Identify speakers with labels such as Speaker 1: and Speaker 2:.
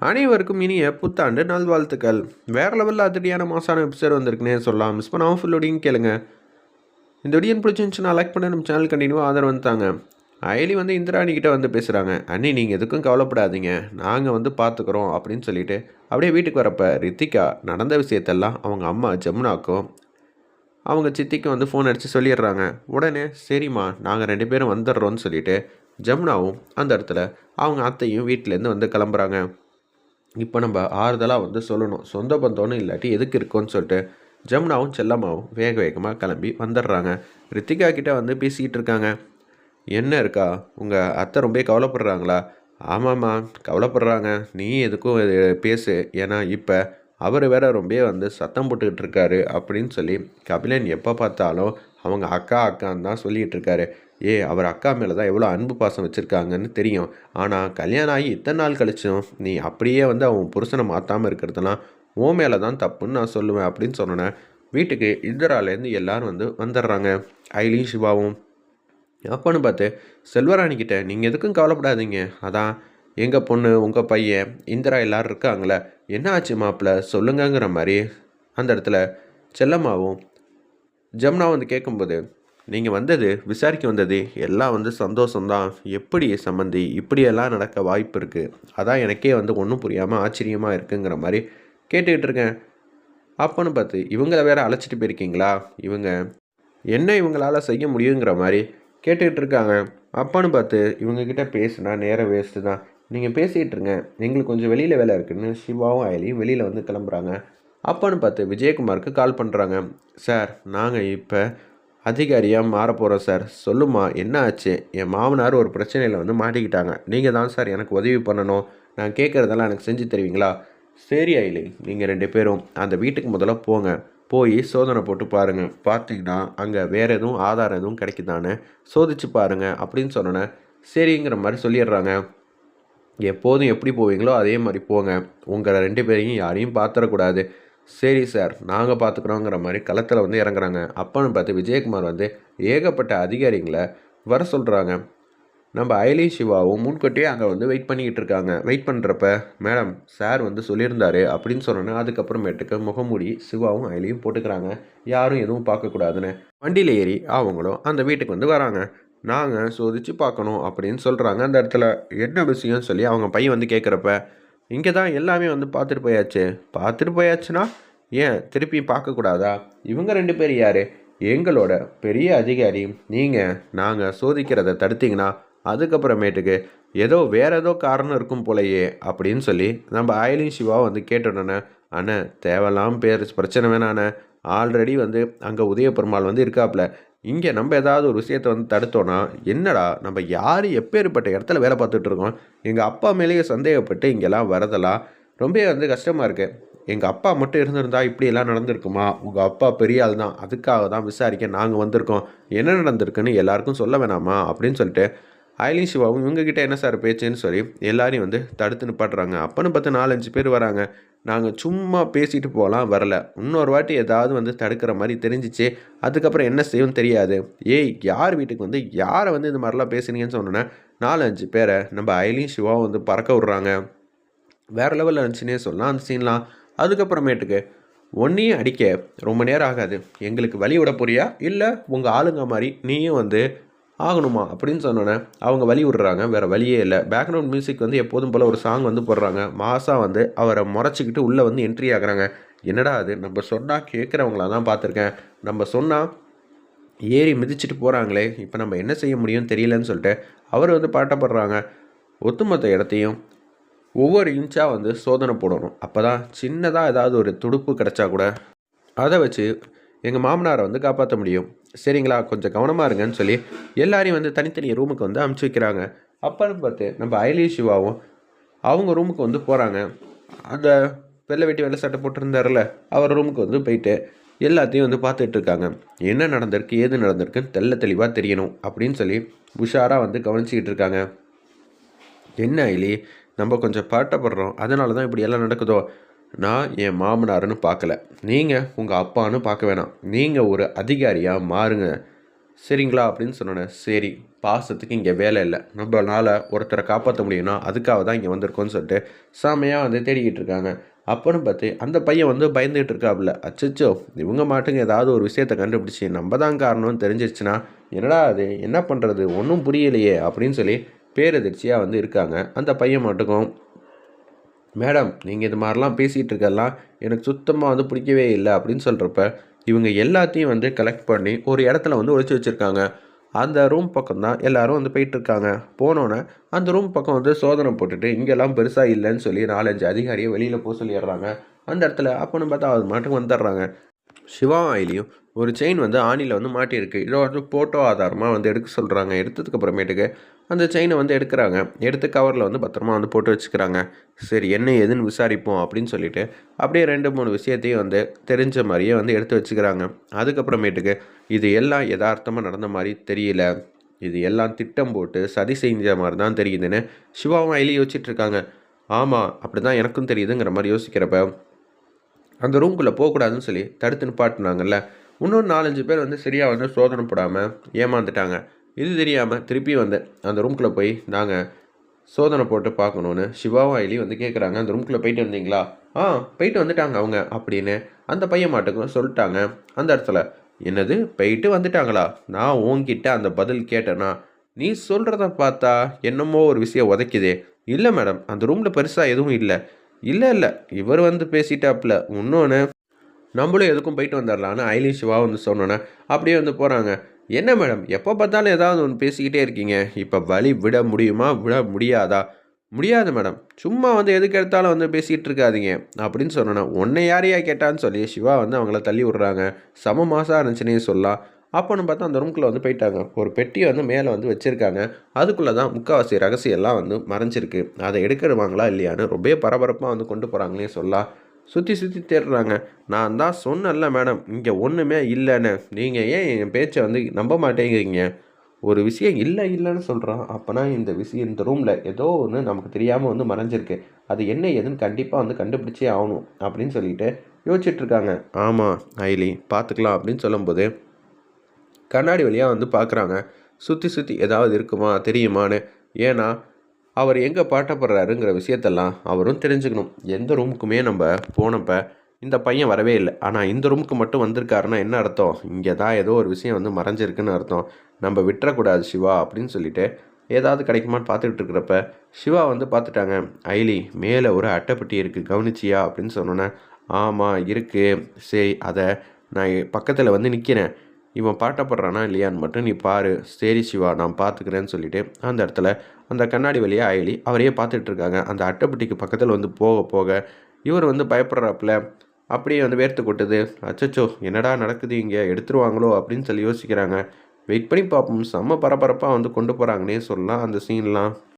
Speaker 1: அனைவருக்கும் இனிய புத்தாண்டு நல்வாழ்த்துக்கள். வேறு லெவலில் அதிரடியான மாசான எபிசோட் வந்திருக்குன்னே சொல்லலாம். மிஸ் பண்ணாமல் ஃபுல்லோடையும் கேளுங்க. இந்த வீடியோ பிடிச்சிருந்துச்சுன்னா லைக் பண்ணி நம்ம சேனல் கண்டினியூவாக ஆதரவு வந்துட்டாங்க அயலி வந்து இந்திராணிக்கிட்ட வந்து பேசுகிறாங்க அண்ணி நீங்கள் எதுக்கும் கவலைப்படாதீங்க. நாங்கள் வந்து பார்த்துக்குறோம் அப்படின்னு சொல்லிட்டு அப்படியே வீட்டுக்கு வரப்போ ரித்திகா நடந்த விஷயத்தெல்லாம் அவங்க அம்மா ஜமுனாக்கும் அவங்க சித்திக்கு வந்து ஃபோன் அடித்து சொல்லிடுறாங்க. உடனே சரிம்மா நாங்கள் ரெண்டு பேரும் வந்துடுறோம்னு சொல்லிட்டு ஜமுனாவும் அந்த இடத்துல அவங்க அத்தையும் வீட்டிலேருந்து வந்து கிளம்புறாங்க. இப்போ நம்ம ஆறுதலாக வந்து சொல்லணும். சொந்த பந்தம்னு இல்லாட்டி எதுக்கு இருக்கோன்னு சொல்லிட்டு ஜமுனாவும் செல்லம்மாவும் வேக வேகமாக கிளம்பி வந்துடுறாங்க. ரித்திகா கிட்டே வந்து பேசிக்கிட்டு இருக்காங்க. என்ன இருக்கா உங்கள் அத்தை ரொம்ப கவலைப்படுறாங்களா? ஆமாம்மா கவலைப்படுறாங்க. நீ எதுக்கும் பேசு. ஏன்னா இப்போ அவர் வேற ரொம்ப வந்து சத்தம் போட்டுக்கிட்டு இருக்காரு அப்படின்னு சொல்லி கபிலன் எப்போ பார்த்தாலும் அவங்க அக்கா அக்கான்னு தான் சொல்லிகிட்டு இருக்காரு. ஏ அவர் அக்கா மேலே தான் எவ்வளோ அன்பு பாசம் வச்சுருக்காங்கன்னு தெரியும். ஆனால் கல்யாணம் ஆகி இத்தனை நாள் கழிச்சும் நீ அப்படியே வந்து அவன் புருஷனை மாற்றாமல் இருக்கிறதுலாம் ஓ மேலே தான் தப்புன்னு நான் சொல்லுவேன் அப்படின்னு சொன்னேன் வீட்டுக்கு இந்திராலேருந்து எல்லோரும் வந்து வந்துடுறாங்க. ஐலியும் சிவாவும். அப்போன்னு பார்த்து செல்வராணிக்கிட்ட நீங்கள் எதுக்கும் கவலைப்படாதீங்க. அதான் எங்கள் பொண்ணு உங்கள் பையன் இந்திரா எல்லோரும் இருக்காங்களே என்ன ஆச்சு மாப்பிள்ள சொல்லுங்கங்கிற மாதிரி அந்த இடத்துல செல்லம்மாவும் ஜம்னா வந்து கேட்கும்போது நீங்கள் வந்தது விசாரிக்க வந்தது எல்லாம் வந்து சந்தோஷம்தான். எப்படி சம்மந்தி இப்படியெல்லாம் நடக்க வாய்ப்பு இருக்குது அதான் எனக்கே வந்து ஒன்றும் புரியாமல் ஆச்சரியமாக இருக்குங்கிற மாதிரி கேட்டுக்கிட்டு இருக்கேன். அப்போன்னு பார்த்து இவங்கள வேற அழைச்சிட்டு போயிருக்கீங்களா? இவங்க என்ன இவங்களால் செய்ய முடியுங்கிற மாதிரி கேட்டுக்கிட்டு இருக்காங்க. அப்போன்னு பார்த்து இவங்கக்கிட்ட பேசுனா நேரம் வேஸ்ட்டு தான். நீங்கள் பேசிகிட்டு இருங்க. எங்களுக்கு கொஞ்சம் வெளியில் வேலை இருக்குன்னு சிவாவும் அயலியும் வெளியில் வந்து கிளம்புறாங்க. அப்போன்னு பார்த்து விஜயகுமாருக்கு கால் பண்ணுறாங்க சார் நாங்கள் இப்போ அதிகாரியாக மாற போகிறோம் சார். சொல்லுமா என்ன ஆச்சு? என் மாமனார் ஒரு பிரச்சனையில் வந்து மாட்டிக்கிட்டாங்க. நீங்கள் தான் சார் எனக்கு உதவி பண்ணணும். நான் கேட்குறதெல்லாம் எனக்கு செஞ்சு தருவீங்களா? சரி ஐலி நீங்கள் ரெண்டு பேரும் அந்த வீட்டுக்கு முதல்ல போங்க. போய் சோதனை போட்டு பாருங்கள் பார்த்தீங்கன்னா அங்கே வேறு எதுவும் ஆதாரம் எதுவும் கிடைக்குதானே சோதிச்சு பாருங்கள் அப்படின்னு சொன்னோன்னே சரிங்கிற மாதிரி சொல்லிடுறாங்க. எப்போதும் எப்படி போவீங்களோ அதே மாதிரி போங்க. உங்களை ரெண்டு பேரையும் யாரையும் பார்த்துடக்கூடாது சரி சார் நாங்கள் பார்த்துக்குறோங்கிற மாதிரி களத்தில் வந்து இறங்குறாங்க. அப்போன்னு பார்த்து விஜயகுமார் வந்து ஏகப்பட்ட அதிகாரிங்களை வர சொல்கிறாங்க நம்ம அயலி சிவாவும் முன்கூட்டியே அங்கே வந்து வெயிட் பண்ணிக்கிட்டு இருக்காங்க. வெயிட் பண்ணுறப்ப மேடம் சார் வந்து சொல்லியிருந்தாரு அப்படின்னு சொன்னோன்னே அதுக்கப்புறமேட்டுக்கு முகமூடி சிவாவும் அயலியும் போட்டுக்கிறாங்க. யாரும் எதுவும் பார்க்கக்கூடாதுன்னு. வண்டியில் ஏறி அவங்களும் அந்த வீட்டுக்கு வந்து வராங்க. நாங்கள் சோதிச்சு பார்க்கணும் அப்படின்னு சொல்கிறாங்க அந்த இடத்துல. என்ன விஷயம்னு சொல்லி அவங்க பையன் வந்து கேட்குறப்ப இங்கே தான் எல்லாமே வந்து பார்த்துட்டு போயாச்சு. பார்த்துட்டு போயாச்சுன்னா ஏன் திருப்பி பார்க்கக்கூடாதா இவங்க ரெண்டு பேர் யார்? எங்களோட பெரிய அதிகாரி. நீங்கள் நாங்கள் சோதிக்கிறத தடுத்தீங்கன்னா அதுக்கப்புறமேட்டுக்கு ஏதோ வேறு ஏதோ காரணம் இருக்கும் போலையே அப்படின்னு சொல்லி நம்ம அயலின் சிவா வந்து கேட்டோன்னே அண்ணே தேவையில்லாமல் பேர் பிரச்சனை வேணாண்ணே. ஆல்ரெடி வந்து அங்கே உதய பெருமாள் வந்து இருக்காப்புல இங்கே நம்ம ஏதாவது ஒரு விஷயத்தை வந்து தடுத்தோன்னா என்னடா நம்ம யார் எப்பேற்பட்ட இடத்துல வேலை பார்த்துட்டு இருக்கோம்? எங்கள் அப்பா மேலேயே சந்தேகப்பட்டு இங்கெல்லாம் வரதெல்லாம் ரொம்ப வந்து கஷ்டமாக இருக்குது எங்கள் அப்பா மட்டும் இருந்திருந்தா இப்படியெல்லாம் நடந்திருக்குமா? உங்கள் அப்பா பெரிய ஆள் தான். அதுக்காக தான் விசாரிக்க நாங்கள் வந்திருக்கோம். என்ன நடந்திருக்குன்னு எல்லாருக்கும் சொல்ல வேணாமா? அப்படின்னு சொல்லிட்டு ஐலின் சிவாவும் இவங்ககிட்ட என்ன சார் பேச்சுன்னு சொல்லி எல்லாரையும் வந்து தடுத்து நிப்பாட்டுறாங்க. அப்போன்னு பார்த்து நாலஞ்சு பேர் வராங்க. நாங்கள் சும்மா பேசிட்டு போகலாம் வரல. இன்னொரு வாட்டி ஏதாவது வந்து தடுக்கிற மாதிரி தெரிஞ்சிச்சு. அதுக்கப்புறம் என்ன செய்யும் தெரியாது. ஏய் யார் வீட்டுக்கு வந்து யாரை வந்து இந்த மாதிரிலாம் பேசுனீங்கன்னு சொன்னோன்னே நாலஞ்சு பேரை நம்ம ஐலின் சிவாவும் வந்து பறக்க விட்றாங்க. வேறு லெவலில் இருந்துச்சுன்னே சொல்லலாம். அந்த சீன்லாம் அதுக்கப்புறமேட்டுக்கு ஒன்றையும் அடிக்க ரொம்ப நேரம் ஆகாது. எங்களுக்கு வழி விட போறியா? இல்லை உங்கள் ஆளுங்க மாதிரி நீயும் வந்து ஆகணுமா அப்படின்னு சொன்னோன்னே அவங்க வழி விடுறாங்க வேறு வழியே இல்லை. பேக்ரவுண்ட் மியூசிக் வந்து எப்போதும் போல் ஒரு சாங் வந்து போடுறாங்க. மாதம் வந்து அவரை முறைச்சிக்கிட்டு உள்ளே வந்து என்ட்ரி ஆகுறாங்க. என்னடா அது? நம்ம சொன்னால் கேட்குறவங்களா தான் பார்த்துருக்கேன். நம்ம சொன்னால் ஏறி மிதிச்சிட்டு போகிறாங்களே இப்போ நம்ம என்ன செய்ய முடியும்னு தெரியலன்னு சொல்லிட்டு அவர் வந்து பாட்டப்படுறாங்க ஒட்டுமொத்த இடத்தையும் ஒவ்வொரு இன்ச்சாக வந்து சோதனை போடணும். அப்போ தான் சின்னதாக ஏதாவது ஒரு துடுப்பு கிடச்சா கூட அதை வச்சு எங்கள் மாமனாரை வந்து காப்பாற்ற முடியும். சரிங்களா? கொஞ்சம் கவனமாக இருங்கன்னு சொல்லி எல்லாரையும் வந்து தனித்தனி ரூமுக்கு வந்து அமுச்சு வைக்கிறாங்க. அப்போன்னு பார்த்து நம்ம அயலி சிவாவும் அவங்க ரூமுக்கு வந்து போகிறாங்க அந்த வெள்ளை வெட்டி வெள்ளை சட்டை போட்டிருந்தார்ல அவர் ரூமுக்கு வந்து போயிட்டு எல்லாத்தையும் வந்து பார்த்துட்டு இருக்காங்க. என்ன நடந்திருக்கு ஏது நடந்திருக்குன்னு தெல்ல தெளிவாக தெரியணும் அப்படின்னு சொல்லி உஷாராக வந்து கவனிச்சிக்கிட்டு இருக்காங்க. என்ன ஐலி நம்ம கொஞ்சம் பாட்டப்படுறோம் அதனால தான் இப்படி எல்லாம் நடக்குதோ? நான் என் மாமனாருன்னு பார்க்கல. நீங்கள் உங்கள் அப்பான்னு பார்க்க வேணாம். நீங்கள் ஒரு அதிகாரியாக மாறுங்க. சரிங்களா? அப்படின்னு சொன்னேன் சரி பாசத்துக்கு இங்கே வேலை இல்லை. நம்மளால் ஒருத்தரை காப்பாற்ற முடியும்னா அதுக்காக தான் இங்கே வந்திருக்கோன்னு சொல்லிட்டு செமையாக வந்து தேடிக்கிட்டு இருக்காங்க. அப்போன்னு பார்த்து அந்த பையன் வந்து பயந்துகிட்டு இருக்காப்புல. அச்சச்சோ இவங்க மாட்டுங்க ஏதாவது ஒரு விஷயத்தை கண்டுபிடிச்சி நம்ம தான் காரணம்னு தெரிஞ்சிருச்சுன்னா என்னடா அது என்ன பண்ணுறது ஒன்றும் புரியலையே அப்படின்னு சொல்லி பேரதிர்ச்சியாக வந்து இருக்காங்க. அந்த பையன் மட்டுக்கும் மேடம் நீங்கள் இது மாதிரிலாம் பேசிகிட்டு இருக்கலாம் எனக்கு சுத்தமாக வந்து பிடிக்கவே இல்லை அப்படின்னு சொல்கிறப்ப இவங்க எல்லாத்தையும் வந்து கலெக்ட் பண்ணி ஒரு இடத்துல வந்து ஒழிச்சு வச்சுருக்காங்க. அந்த ரூம் பக்கம் தான் எல்லாரும் வந்து போயிட்டுருக்காங்க. போனோன்னே அந்த ரூம் பக்கம் வந்து சோதனை போட்டுட்டு இங்கெல்லாம் பெருசாக இல்லைன்னு சொல்லி நாலஞ்சு அதிகாரியை வெளியில் போக சொல்லிடுறாங்க. அந்த இடத்துல அப்போன்னு பார்த்தா அது மாட்டுக்கு வந்துடுறாங்க. சிவா ஆயிலையும் ஒரு செயின் வந்து ஆணியில் வந்து மாட்டியிருக்கு. இதை வந்து ஃபோட்டோ ஆதாரமாக வந்து எடுக்க சொல்கிறாங்க எடுத்ததுக்கு அப்புறமேட்டுக்கு அந்த செயினை வந்து எடுக்கிறாங்க. எடுத்து கவரில் வந்து பத்திரமா வந்து போட்டு வச்சுக்கிறாங்க. சரி என்ன ஏதுன்னு விசாரிப்போம் அப்படின்னு சொல்லிட்டு அப்படியே ரெண்டு மூணு விஷயத்தையும் வந்து தெரிஞ்ச மாதிரியே வந்து எடுத்து வச்சுக்கிறாங்க. அதுக்கப்புறமேட்டுக்கு இது எல்லாம் யதார்த்தமாக நடந்த மாதிரி தெரியல. இது எல்லாம் திட்டம் போட்டு சதி செஞ்ச மாதிரி தான் தெரியுதுன்னு சிவாவும் அயிலி யோசிச்சுட்டு இருக்காங்க. ஆமாம் அப்படி தான் எனக்கும் தெரியுதுங்கிற மாதிரி யோசிக்கிறப்ப அந்த ரூம்குள்ளே போகக்கூடாதுன்னு சொல்லி தடுத்து நிப்பாட்டினாங்கல்ல. இன்னொரு நாலஞ்சு பேர் வந்து சரியாக வந்து சோதனை போடாமல் ஏமாந்துட்டாங்க. இது தெரியாமல் திருப்பி வந்து அந்த ரூம்குள்ளே போய் நாங்கள் சோதனை போட்டு பார்க்கணுன்னு சிவாவும் ஐலி வந்து கேட்குறாங்க அந்த ரூம்குள்ளே போயிட்டு வந்தீங்களா? ஆ போயிட்டு வந்துட்டாங்க அவங்க அப்படின்னு அந்த பையன் மாட்டுக்கும் சொல்லிட்டாங்க. அந்த இடத்துல என்னது போயிட்டு வந்துட்டாங்களா? நான் உங்ககிட்ட அந்த பதில் கேட்டேன்னா நீ சொல்கிறத பார்த்தா என்னமோ ஒரு விஷயம் உதைக்குதே. இல்லை மேடம் அந்த ரூமில் பெருசாக எதுவும் இல்லை. இல்லை இல்லை இவர் வந்து பேசிட்டாப்புல. இன்னொன்று நம்மளும் எதுக்கும் போயிட்டு வந்துடலான்னு ஐலி சிவா வந்து சொன்னோன்னே அப்படியே வந்து போகிறாங்க என்ன மேடம் எப்போ பார்த்தாலும் ஏதாவது ஒன்று பேசிக்கிட்டே இருக்கீங்க? இப்போ வழி விட முடியுமா? விட முடியாதா? முடியாது மேடம். சும்மா வந்து எதுக்கு எடுத்தாலும் வந்து பேசிகிட்டு இருக்காதீங்க அப்படின்னு சொன்னேன் உன்னை யாரையா கேட்டான்னு சொல்லி சிவா வந்து அவங்கள தள்ளி விட்றாங்க. சம மாதம் இருந்துச்சுன்னே சொல்லலாம். அப்போன்னு பார்த்தா அந்த ரூம்குள்ளே வந்து போயிட்டாங்க. ஒரு பெட்டியை வந்து மேலே வந்து வச்சுருக்காங்க. அதுக்குள்ளே தான் முக்கால்வாசி ரகசியம்லாம் வந்து மறைஞ்சிருக்கு. அதை எடுக்கிடுவாங்களா இல்லையான்னு ரொம்ப பரபரப்பாக வந்து கொண்டு போகிறாங்களே சொல்லலாம். சுற்றி சுற்றி தேடுறாங்க. நான் தான் சொன்னேன்ல மேடம். இங்கே ஒன்றுமே இல்லைன்னு. நீங்கள் ஏன் என் பேச்சை வந்து நம்ப மாட்டேங்கிறீங்க? ஒரு விஷயம் இல்லை இல்லைன்னு சொல்கிறான் அப்போனா இந்த விஷயம் இந்த ரூமில் ஏதோ ஒன்று நமக்கு தெரியாமல் வந்து மறைஞ்சிருக்கு. அது என்ன ஏதுன்னு கண்டிப்பாக வந்து கண்டுபிடிச்சே ஆகணும் அப்படின்னு சொல்லிட்டு யோசிச்சுட்ருக்காங்க ஆமாம் ஐலி பார்த்துக்கலாம் அப்படின்னு சொல்லும்போது கண்ணாடி வழியாக வந்து பார்க்குறாங்க. சுற்றி சுற்றி ஏதாவது இருக்குமா தெரியுமான்னு. ஏன்னா அவர் எங்கே பாட்டப்படுறாருங்கிற விஷயத்தெல்லாம் அவரும் தெரிஞ்சுக்கணும். எந்த ரூமுக்குமே நம்ம போனப்போ இந்த பையன் வரவே இல்லை. ஆனால் இந்த ரூமுக்கு மட்டும் வந்திருக்காருன்னா என்ன அர்த்தம்? இங்கே தான் ஏதோ ஒரு விஷயம் வந்து மறைஞ்சிருக்குன்னு அர்த்தம். நம்ம விட்டுறக்கூடாது சிவா அப்படின்னு சொல்லிட்டு ஏதாவது கிடைக்குமான்னு பார்த்துக்கிட்டு இருக்கிறப்ப சிவா வந்து பார்த்துட்டாங்க ஐலி மேலே ஒரு அட்டைப்பட்டி இருக்குது கவனிச்சியா? அப்படின்னு சொன்னோன்னே ஆமாம் இருக்குது சரி அதை நான் பக்கத்தில் வந்து நிற்கிறேன் இவன் பாட்டப்படுறானா இல்லையான்னு மட்டும் நீ பாரு. சரி சிவா நான் பார்த்துக்கிறேன்னு சொல்லிட்டு அந்த இடத்துல அந்த கண்ணாடி வழியாக அயலி அவரையே பார்த்துட்ருக்காங்க அந்த அட்டைப்பட்டிக்கு பக்கத்தில் வந்து போக போக இவர் வந்து பயப்படுறாப்புல. அப்படியே வந்து வேர்த்து கொட்டுது. அச்சச்சோ என்னடா நடக்குது இங்கே? எடுத்துருவாங்களோ அப்படின்னு சொல்லி யோசிக்கிறாங்க. வெயிட் பண்ணி பார்ப்போம் செம்ம பரபரப்பாக வந்து கொண்டு போகிறாங்கன்னே சொல்லலாம் அந்த சீன்லாம்